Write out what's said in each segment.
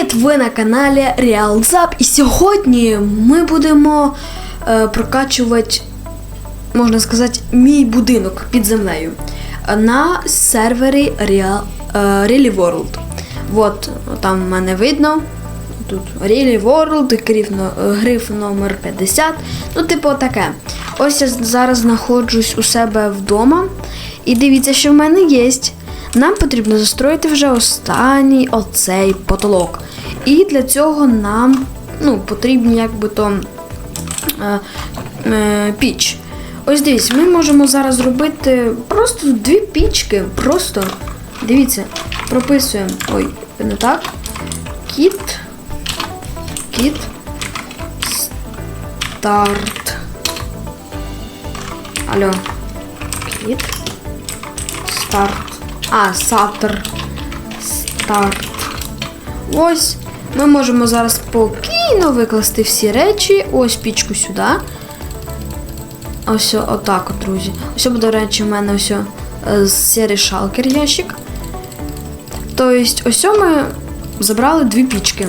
Привіт! Ви на каналі RealZap і сьогодні ми будемо е, прокачувати, можна сказати, мій будинок під землею е, на сервері Real, е, Really World. От там в мене видно. Тут Really World, гриф, номер 50. Ну, типу, таке. Ось я зараз знаходжусь у себе вдома. І дивіться, що в мене є. Нам потрібно застроїти вже останній оцей потолок. І для цього нам ну, потрібні якби то е, е, піч. Ось дивіться, ми можемо зараз зробити просто дві пічки. Просто дивіться, прописуємо. Ой, не так. Кіт. Кіт. Старт. Алло. Кіт. Старт. А, сатер. Старт. Ось. Ми можемо зараз спокійно викласти всі речі. Ось пічку сюди. Ось отак, от, друзі. Ось, до речі, в мене ось е, шалкер ящик. Тобто, ось ми забрали дві пічки.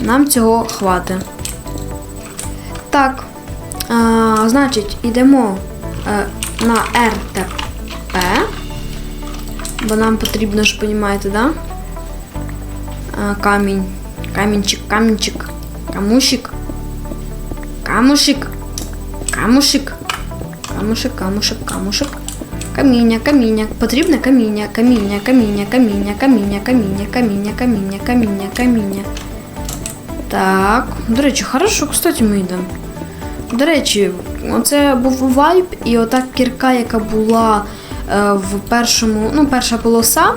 Нам цього хватить. Так. А, значить, йдемо е, на РТП. Бо нам потрібно ж, понімаєте, да? А, камінь. Камінчик, камінчик. Камушик. Камушик. Камушик. Камушик, камушик, камушик. Каміння, каміння. Потрібне каміння, каміння, каміння, каміння, каміння, каміння, каміння, каміння, каміння, каміння. Так. До речі, хорошо, кстати, ми йдемо. До речі, оце був вайп, і ота кірка, яка була е, в першому, ну, перша полоса.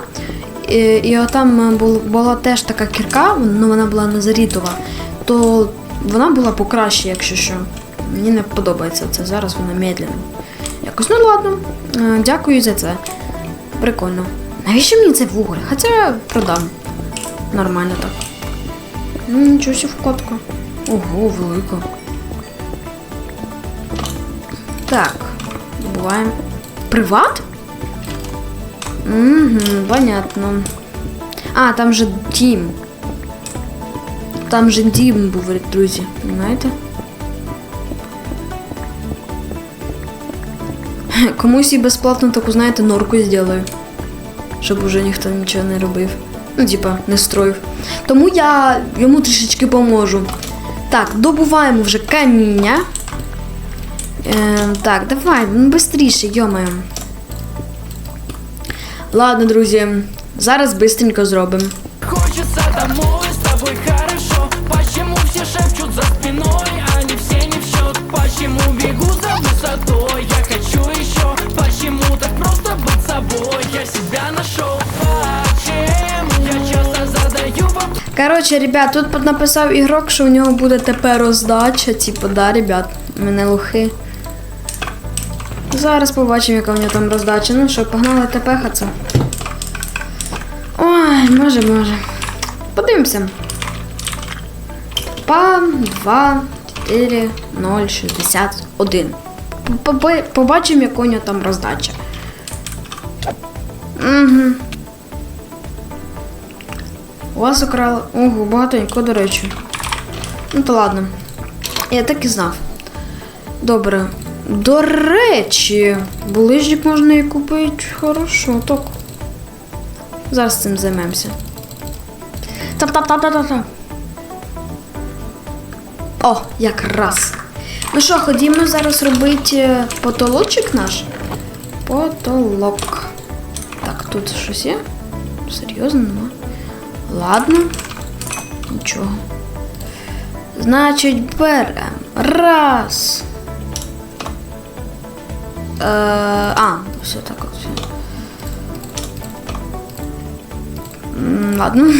І, і отам бул- була теж така кірка, ну вона була назарітова, то вона була покраще, якщо що. Мені не подобається це. Зараз вона медленно. Якось, ну ладно. Е, Дякую за це. Прикольно. Навіщо мені цей вуголь? Хоча продам. Нормально так. Ну, нічого себе вкладка. Ого, велика. Так, добуваємо. Приват? Угу, понятно. А, там же дім. Там же дім був, друзі, понимаєте? Комусь і безплатно таку, знаєте, норку зроблю. Щоб уже ніхто нічого не робив. Ну, типа, не строїв. Тому я йому трішечки поможу. Так, добуваємо вже каміння. Е, так, давай, ну быстріше, йомаю. Ладно, друзі, зараз быстренько зробимо. Хочется домой, с тобой хорошо Почему все шепчут за спиной, они все не в счет Почему бегу за высотой, я хочу еще Почему так просто быть собой, я себя нашел Почему, я часто задаю вопрос Коротше, ребят, тут написав ігрок, що у нього буде тепер роздача. Типу, да, ребят, мене лохи. Зараз побачимо, яка у нього там роздача. Ну що, погнали тепехаться. Ой, може, може. Подивимося. Пам, 2, 4, 0, 61. Побачимо, яка у нього там роздача. Угу. У вас украли. Ого, багатенько, до речі. Ну то ладно. Я так і знав. Добре. До речі, булижник можна і купити. Хорошо, так. Зараз цим займемося. Тап-тап-тап-тап-тап. О, якраз. Ну що, ходімо зараз робити е, потолочок наш. Потолок. Так, тут щось є? Серйозно нема? Ладно. Нічого. Значить, берем. Раз. Е, а, все так от. все. Ладно.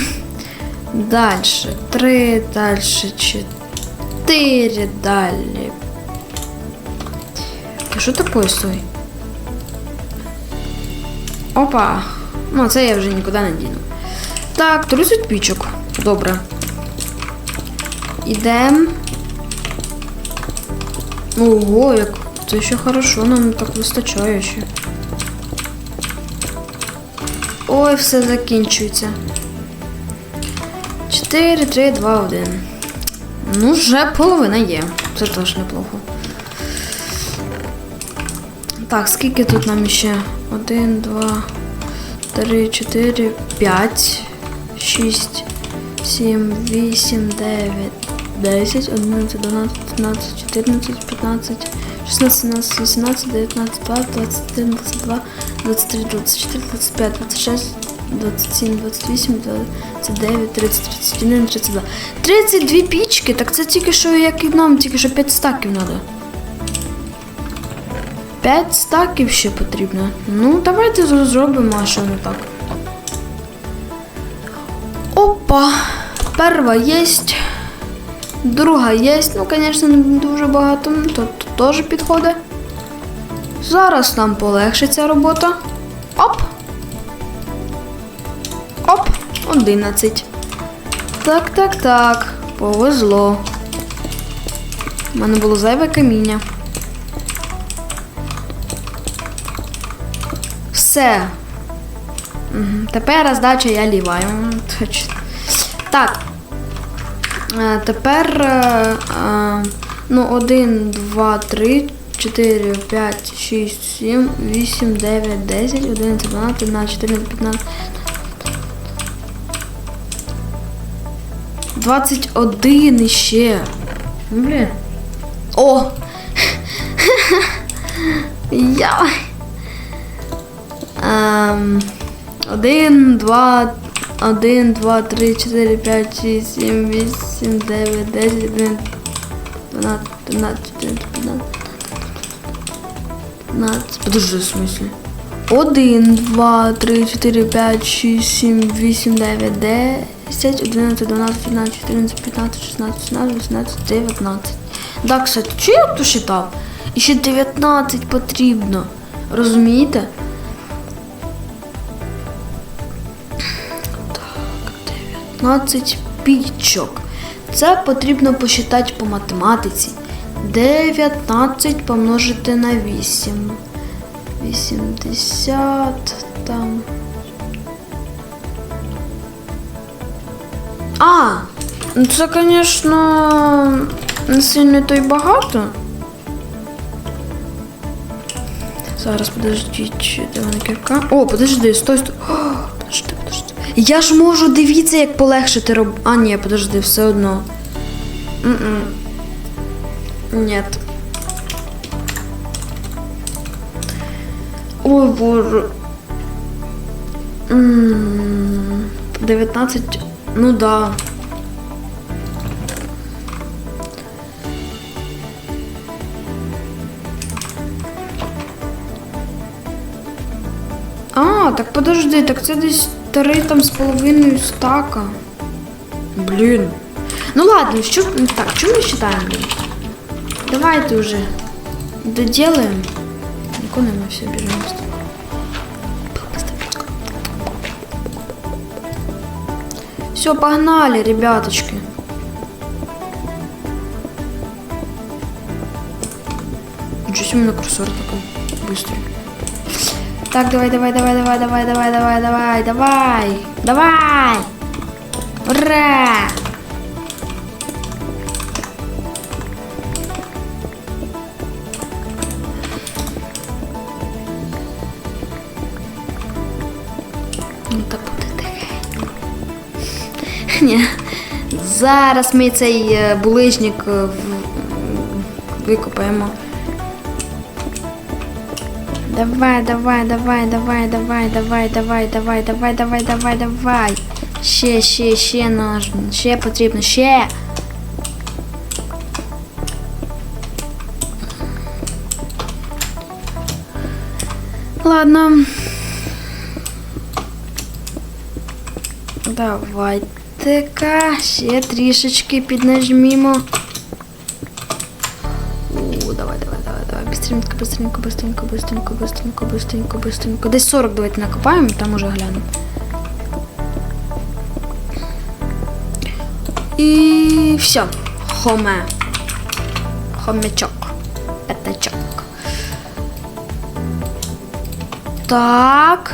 Дальше. Три, дальше чотири, далі. А що таке стой? Опа. Ну, це я вже нікуди не діну. Так, 30 пічок. Добре. Ідем. Ого, як це ще хорошо, нам так вистачає ще. Ой, все закінчується. 4, 3, 2, 1. Ну, вже половина є. Це теж неплохо. Так, скільки тут нам ще? 1, 2, 3, 4, 5, 6, 7, 8, 9, 10, 11, 12, 13, 14, 15, 16, 17, 18, 19, 20, 21, 22, 23, 24, 25, 26, 27, 28, 29, 30, 31, 32. 32 пічки, так це тільки що, як і нам, тільки що 5 стаків треба. 5 стаків ще потрібно. Ну, давайте зробимо, а що не так. Опа! Перша єсть. Друга єсть. Ну, звісно, не дуже багато. ну, то теж підходить. Зараз нам полегшиться робота. Оп! Оп! 11. Так, так, так. Повезло. У мене було зайве каміння. Все. Тепер роздача я ліваю. Так. Е, Тепер. Ну, один, два, три, 3, п'ять, шість, 6, вісім, дев'ять, десять, 10, 11, 12, 13, 14, 15. один іще. Ну, блін. О! Я. Ем, 1, 2, 1, 2, 3, 4, 5, 6, 7, 8, 9, 10, 11, 12, 13, 14, 15, 15. Подожди, в смысле? 1, 2, 3, 4, 5, 6, 7, 8, 9, 10, 11, 12, 13, 14, 15, 16, 17, 18, 19. Да, кстати, чи я тут считав? І ще 19 потрібно. Розумієте? Так, 19 пічок. Це потрібно посчитати по математиці. 19 помножити на 8. 80 там. А, ну це, звісно, не сильно то й багато. Зараз подождіть, де вона кірка. О, подожди, стой, стой. Я ж можу дивіться, як полегшити роб. А, ні, подожди, все одно. Нет. Ой, боже. М, 19. Ну да. А, так подожди, так це десь три там з половиною стака. Блін. Ну ладно, що. Так, що ми считаем? Давайте уже доделаем. Никуда мы все бежим. Все, погнали, ребяточки. Ничего себе у меня курсор такой быстрый. Так, давай, давай, давай, давай, давай, давай, давай, давай, давай, давай. Ура! Ну, та буде. Ні. Зараз ми цей е, булижник е, викопаємо. Давай, давай, давай, давай, давай, давай, давай, давай, давай, давай, давай, давай. Ще, ще, ще нож. Ще потрібно, ще. Ладно. Давайте-ка ще трішечки піднажмімо. О, давай, давай, давай, давай. Быстренько, быстренько, быстренько, быстренько, быстренько, быстренько, быстренько. Десь 40 давайте накопаємо, там уже глянемо. І все. Хоме. Хомячок. П'ятачок. Так.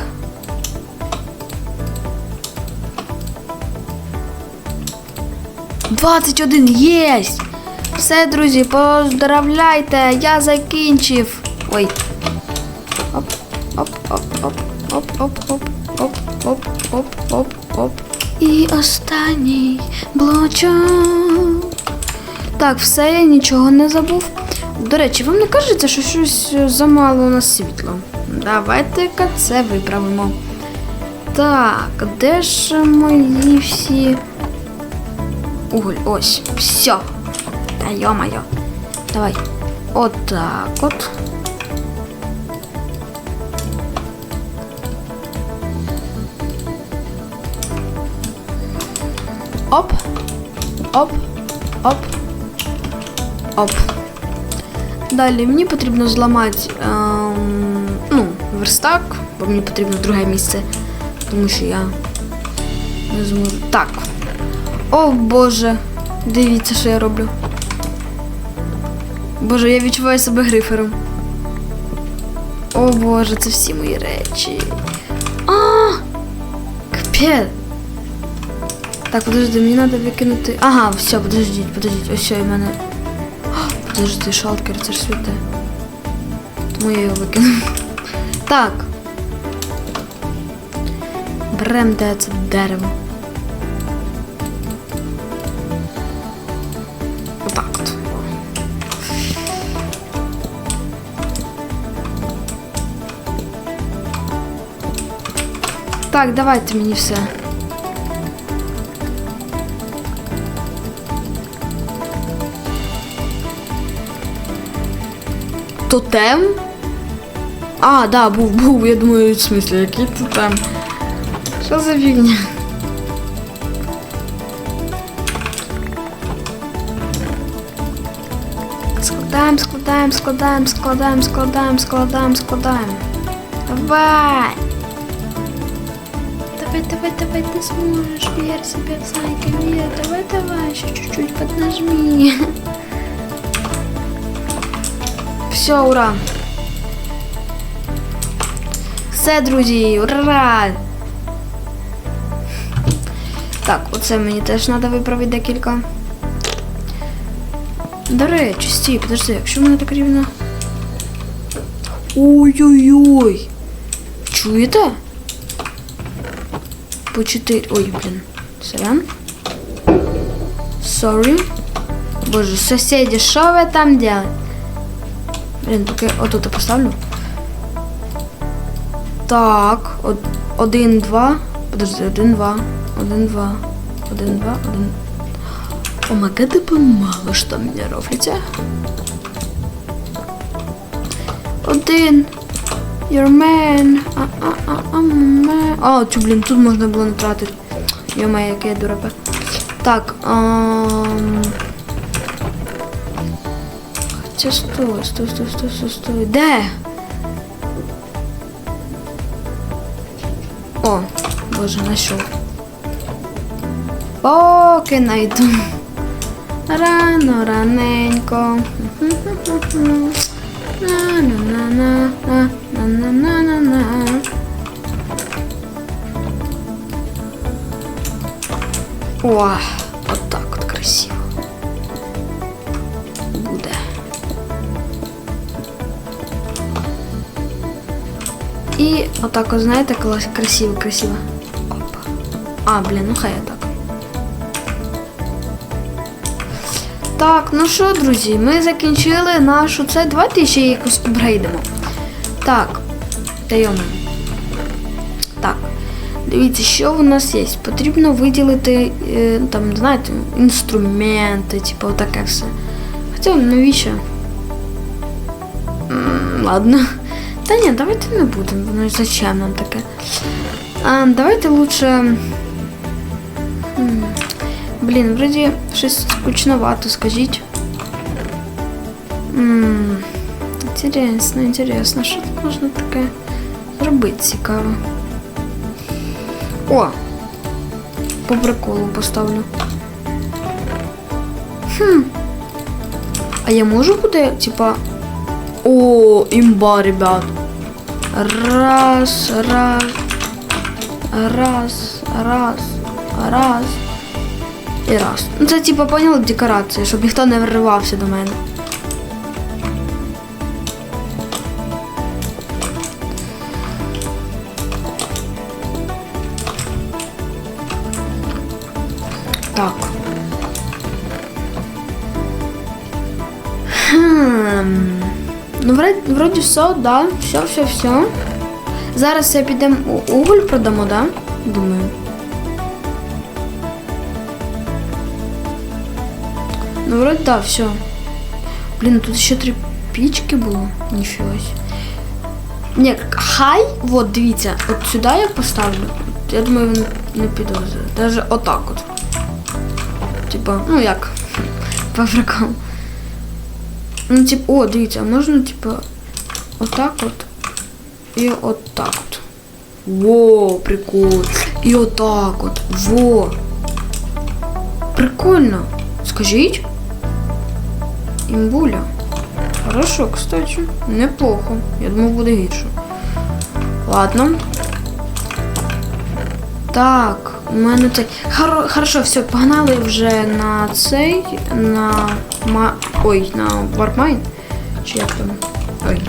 21 єсть! Все, друзі, поздравляйте, я закінчив. Ой. Оп, оп, оп, оп, оп, оп, оп, оп, оп, оп, оп. І останній блочок. Так, все, я нічого не забув. До речі, вам не кажеться, що щось е, замало у нас світла? Давайте-ка це виправимо. Так, де ж мої всі. Уголь, ось, все. Та йо-моє. Давай. Отак от. Оп. Оп. Оп. Оп. Далі мені потрібно зламати ем, ну, верстак, бо мені потрібно друге місце, тому що я не зможу. Так. О Боже, дивіться, що я роблю. Боже, я відчуваю себе грифером. О Боже, це всі мої речі. А! Капець. Так, подожди, мені треба викинути. Ага, все, подождіть, подождіть. Ось все, і мене. Подожди, шалкер, це ж святе. Тому я його викину. Так. Берем де це дерево. Так, давайте мені все. Тотем? А, да, був, був. Я думаю, в смысле, який тотем? Що за фігня? Складаємо, складаємо, складаємо, складаємо, складаємо, складаємо, складаємо. Давай! Давай, давай, давай, ты сможешь, верь в себя, зайка, верь. Давай, давай, еще чуть-чуть поднажми. Все, ура! Все, друзі, ура! Так, оце мені теж треба виправити декілька. До речі, стій, подожди, якщо в мене так рівно. Ой-ой-ой! Чуєте? По 4. Ой, блін. Сорян. Sorry. Боже, сусіди, що ви там делаете? Блін, отут я поставлю. Так, од- один, два. Подожди, один, два. Один, два. Один, два, один. Помогай, ты бы мало что мне робиться. Один. Your man. А, а, а, а, man. А, цю, блін, тут можна було не тратити. Йома, яке я дурепе. Так, ам... Хоча стой, стой, стой, стой, стой, стой. Де? О, боже, знайшов. Поки найду. Рано, раненько. На-на-на-на, на-на-на-на-на. О, от так от красиво. Буде. І отак, от, знаєте, клас- красиво, красиво. Опа. А, блін, ну хай я так. Так, ну що, друзі, ми закінчили нашу це. Давайте ще якось обгрейдимо. Так, даємо. Так. Дивіться, що у нас є. Потрібно виділити, е, там, знаєте, інструменти, типу, таке все. Хоча навіщо? Ладно. Та ні, давайте не будемо. Ну зачем нам таке? А, давайте лучше. М, Блін, вроді щось скучновато, скажіть. М, Інтересно, інтересно, що тут можна таке зробити цікаво. О! По приколу поставлю. Хм. А я можу буде, типа. О, імба, ребят. Раз, раз, раз, раз, раз. І раз. Ну це типу, поняли, декорація, щоб ніхто не вривався до мене. Так. Хм. Ну, вроді, вроді все, да. Все, все, все. Зараз я підемо уголь продамо, да? Думаю. Ну, вроде да, все. Блин, тут ще три пічки було. Себе. Ні, хай, вот, дивіться, от сюди я поставлю. Я думаю, він не підозрює. Даже отак от. Типа, ну як? По приколу. Ну, типа, о, дивіться, можна, типа, отак от. І отак от. Во, прикол. І отак от. Во. Прикольно. Скажіть? Імбуля. Хорошо, кстати. Неплохо. Я думав, буде гірше. Ладно. Так, у мене цей. Хоро... Хорошо, все, погнали вже на цей. На. Ма... Ой, на Warmine. Чи як там? Ой.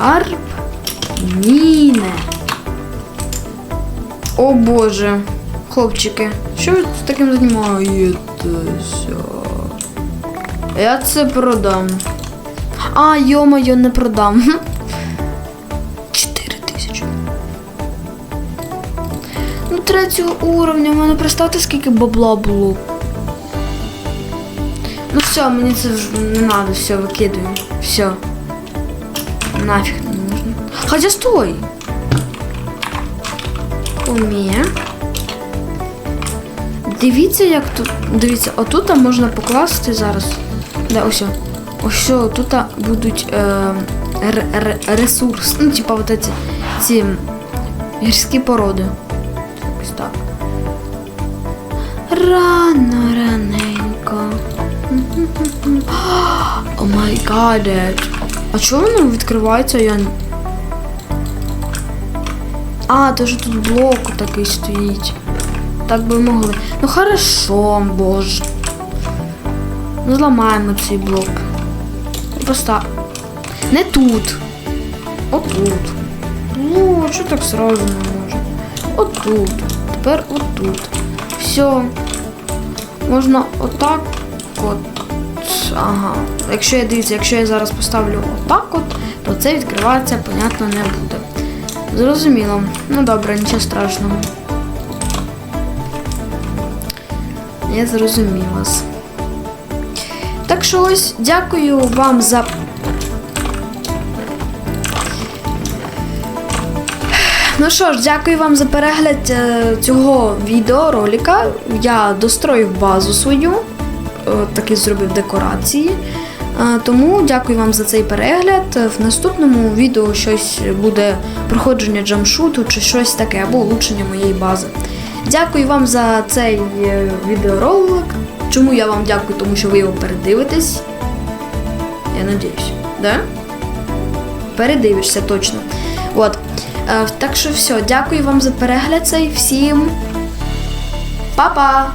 Арп. Міне. О боже. Хлопчики, що ви з таким займаєтеся? Я це продам. А, йо-моє, не продам. Хм. Чотири тисячі. Ну, третього уровня, в мене представте, скільки бабла було. Ну все, мені це не треба, все, викидаю. Все. Нафіг не нужно. Хоча стой. Уміє. Дивіться, як тут. Дивіться, отут можна покласти зараз. Да, ось. Ось тут будуть е, ресурс. Ну, типа вот эти ці гірські породи. Ось так. Рано, раненько. О май гадет. А чого воно відкривається? Я... А, то що тут блок такий стоїть. Так би могли. Ну хорошо, боже. Ну зламаємо цей блок. Просто. Не тут. Отут. Ну, що так сразу не може? Отут. Тепер отут. Все. Можна отак от. Ага. Якщо я дивіться, якщо я зараз поставлю отак от, то це відкриватися, понятно, не буде. Зрозуміло. Ну добре, нічого страшного. Я зрозумів. Так що ось, дякую вам за. Ну що ж, дякую вам за перегляд е, цього відеоролика. Я достроїв базу свою, е, таки зробив декорації. Е, Тому дякую вам за цей перегляд. В наступному відео щось буде проходження джамшуту чи щось таке, або улучшення моєї бази. Дякую вам за цей відеоролик. Чому я вам дякую? Тому що ви його передивитесь. Я надіюсь, да? Передивишся точно. От. Е, Так що все, дякую вам за перегляд цей. Всім па-па!